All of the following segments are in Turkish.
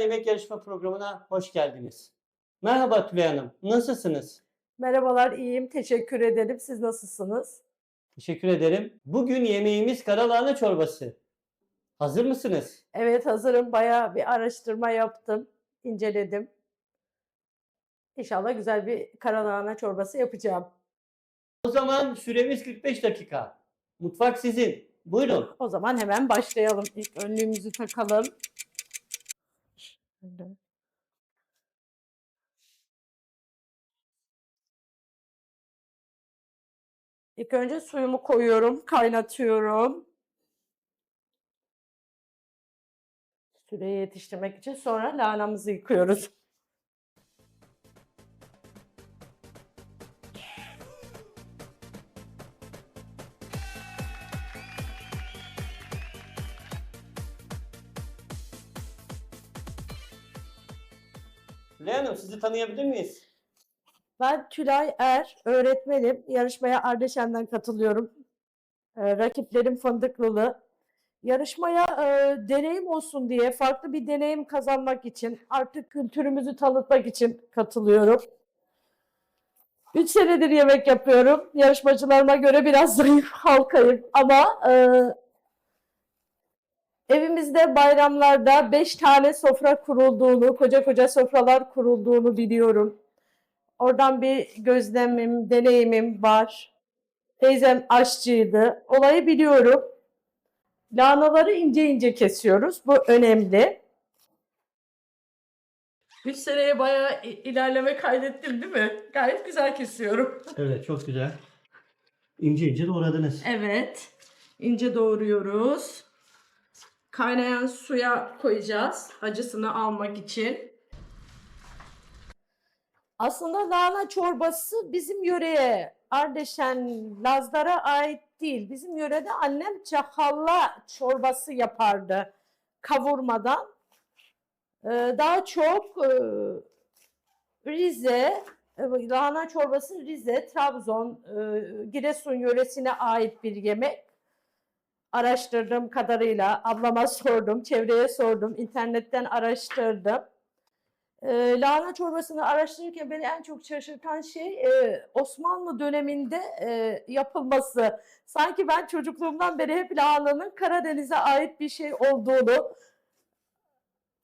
Yemek Yarışma Programı'na hoş geldiniz. Merhaba Tülay Hanım, nasılsınız? Merhabalar, iyiyim. Teşekkür ederim. Siz nasılsınız? Teşekkür ederim. Bugün yemeğimiz karalahana çorbası. Hazır mısınız? Evet, hazırım. Bayağı bir araştırma yaptım, inceledim. İnşallah güzel bir karalahana çorbası yapacağım. O zaman süremiz 45 dakika. Mutfak sizin. Buyurun. O zaman hemen başlayalım. İlk önlüğümüzü takalım. Şöyle. İlk önce suyumu koyuyorum, kaynatıyorum. Süreyi yetiştirmek için sonra lahanamızı yıkıyoruz. Tülay Hanım sizi tanıyabilir miyiz? Ben Tülay Er, öğretmenim. Yarışmaya Ardeşen'den katılıyorum. Ee, rakiplerim Fındıklılı. Yarışmaya e, deneyim olsun diye, farklı bir deneyim kazanmak için, artık kültürümüzü tanıtmak için katılıyorum. Üç senedir yemek yapıyorum. Yarışmacılarıma göre biraz zayıf halkayım ama e, evimizde bayramlarda beş tane sofra kurulduğunu, koca koca sofralar kurulduğunu biliyorum. Oradan bir gözlemim, deneyimim var. Teyzem aşçıydı. Olayı biliyorum. Lahanaları ince ince kesiyoruz. Bu önemli. 3 seneye bayağı ilerleme kaydettim değil mi? Gayet güzel kesiyorum. Evet çok güzel. İnce ince doğradınız. Evet. ince doğruyoruz. Kaynayan suya koyacağız acısını almak için. Aslında lahana çorbası bizim yöreye, Ardeşen, Lazlara ait değil. Bizim yörede annem çahalla çorbası yapardı kavurmadan. Ee, daha çok e, Rize, e, lahana çorbası Rize, Trabzon, e, Giresun yöresine ait bir yemek. Araştırdığım kadarıyla ablama sordum, çevreye sordum, internetten araştırdım. E, lahana çorbasını araştırırken beni en çok şaşırtan şey e, Osmanlı döneminde e, yapılması. Sanki ben çocukluğumdan beri hep lahananın Karadeniz'e ait bir şey olduğunu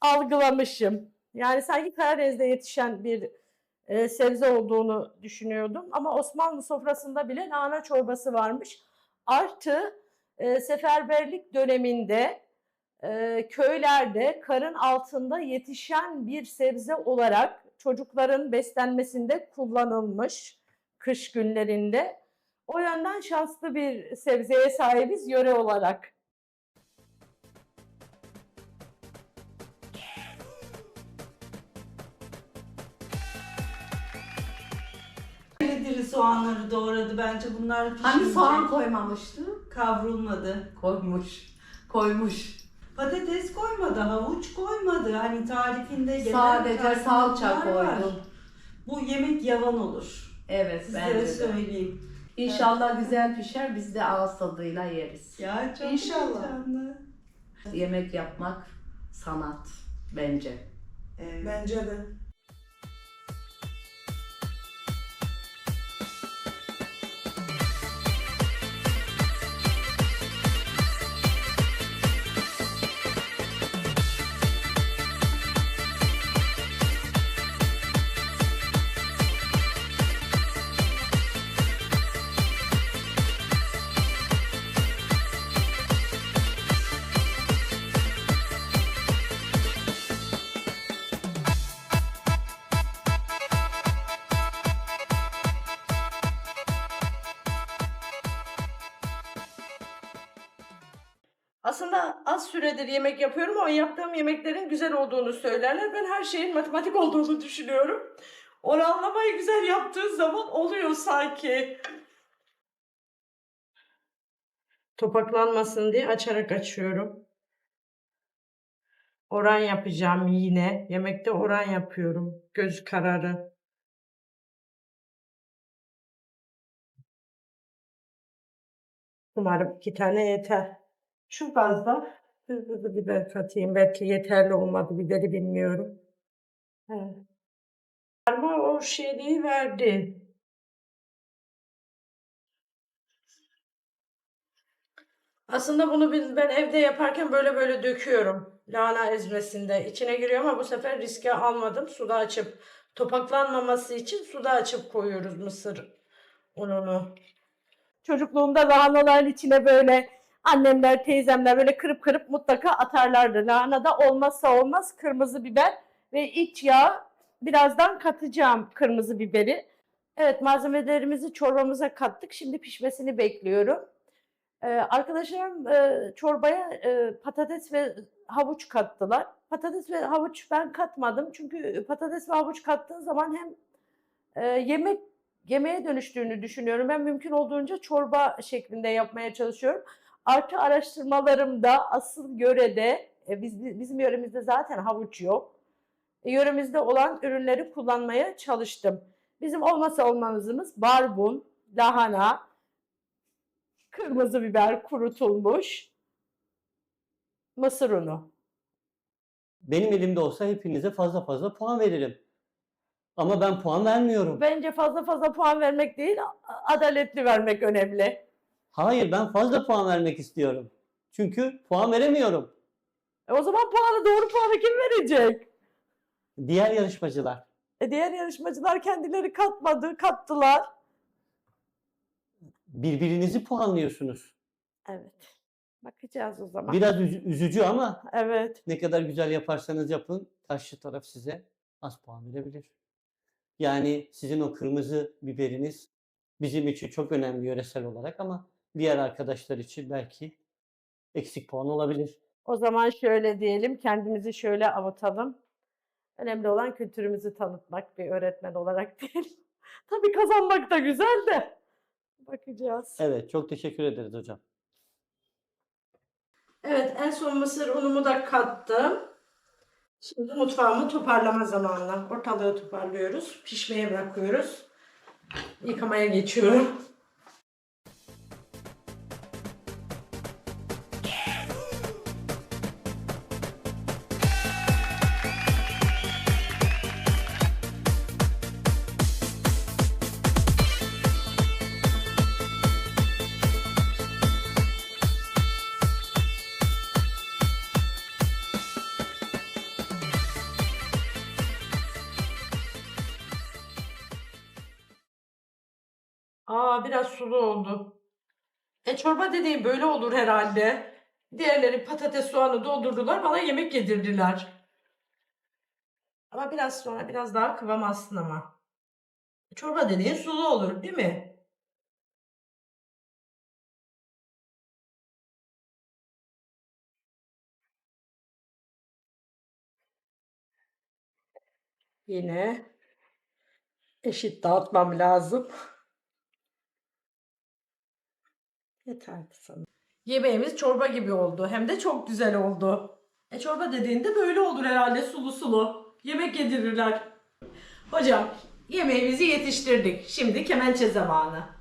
algılamışım. Yani sanki Karadeniz'de yetişen bir e, sebze olduğunu düşünüyordum. Ama Osmanlı sofrasında bile lahana çorbası varmış. Artı e, seferberlik döneminde e, köylerde karın altında yetişen bir sebze olarak çocukların beslenmesinde kullanılmış kış günlerinde. O yönden şanslı bir sebzeye sahibiz yöre olarak. Diri soğanları doğradı bence bunlar Hani pişince soğan koymamıştı? kavrulmadı. Koymuş. Koymuş. Patates koymadı, havuç koymadı. Hani tarifinde gelen Sadece salça var. koydum. Bu yemek yavan olur. Evet Sizlere bence de. söyleyeyim. İnşallah güzel pişer biz de ağız tadıyla yeriz. Ya çok İnşallah. heyecanlı. Yemek yapmak sanat bence. Evet. Bence de. Az süredir yemek yapıyorum ama yaptığım yemeklerin güzel olduğunu söylerler. Ben her şeyin matematik olduğunu düşünüyorum. Oranlamayı güzel yaptığın zaman oluyor sanki. Topaklanmasın diye açarak açıyorum. Oran yapacağım yine. Yemekte oran yapıyorum. Göz kararı. Umarım iki tane yeter. Şu fazla. Kırmızı biber katayım. Belki yeterli olmadı biberi bilmiyorum. Evet. Ama o şeyliği verdi. Aslında bunu biz- ben evde yaparken böyle böyle döküyorum. Lahana ezmesinde. içine giriyor ama bu sefer riske almadım. Suda açıp topaklanmaması için suda açıp koyuyoruz mısır ununu. Çocukluğumda lahanaların içine böyle annemler, teyzemler böyle kırıp kırıp mutlaka atarlardı. Lahanada olmazsa olmaz kırmızı biber ve iç yağ. Birazdan katacağım kırmızı biberi. Evet malzemelerimizi çorbamıza kattık. Şimdi pişmesini bekliyorum. Ee, arkadaşlarım e, çorbaya e, patates ve havuç kattılar. Patates ve havuç ben katmadım. Çünkü patates ve havuç kattığın zaman hem e, yemek yemeğe dönüştüğünü düşünüyorum. Ben mümkün olduğunca çorba şeklinde yapmaya çalışıyorum. Artı araştırmalarımda asıl yörede, e, biz, bizim yöremizde zaten havuç yok. E, yöremizde olan ürünleri kullanmaya çalıştım. Bizim olmasa olmazımız barbun, lahana, kırmızı biber kurutulmuş, mısır unu. Benim elimde olsa hepinize fazla fazla puan veririm. Ama ben puan vermiyorum. Bence fazla fazla puan vermek değil, adaletli vermek önemli. Hayır ben fazla puan vermek istiyorum. Çünkü puan veremiyorum. E o zaman puanı doğru puanı kim verecek? Diğer yarışmacılar. E diğer yarışmacılar kendileri katmadı, kattılar. Birbirinizi puanlıyorsunuz. Evet. Bakacağız o zaman. Biraz üz- üzücü ama Evet. ne kadar güzel yaparsanız yapın karşı taraf size az puan verebilir. Yani sizin o kırmızı biberiniz bizim için çok önemli yöresel olarak ama diğer arkadaşlar için belki eksik puan olabilir. O zaman şöyle diyelim, kendimizi şöyle avutalım. Önemli olan kültürümüzü tanıtmak bir öğretmen olarak değil. Tabii kazanmak da güzel de. Bakacağız. Evet çok teşekkür ederiz hocam. Evet, en son mısır unumu da kattım. Şimdi mutfağımı toparlama zamanı. Ortalığı toparlıyoruz. Pişmeye bırakıyoruz. Yıkamaya geçiyorum. Biraz sulu oldu. E çorba dediğim böyle olur herhalde. Diğerleri patates soğanı doldurdular bana yemek yedirdiler. Ama biraz sonra biraz daha kıvam alsın ama. Çorba dediğin sulu olur değil mi? Yine eşit dağıtmam lazım. Yeterli sanırım. Yemeğimiz çorba gibi oldu. Hem de çok güzel oldu. E çorba dediğinde böyle olur herhalde sulu sulu. Yemek yedirirler. Hocam yemeğimizi yetiştirdik. Şimdi kemençe zamanı.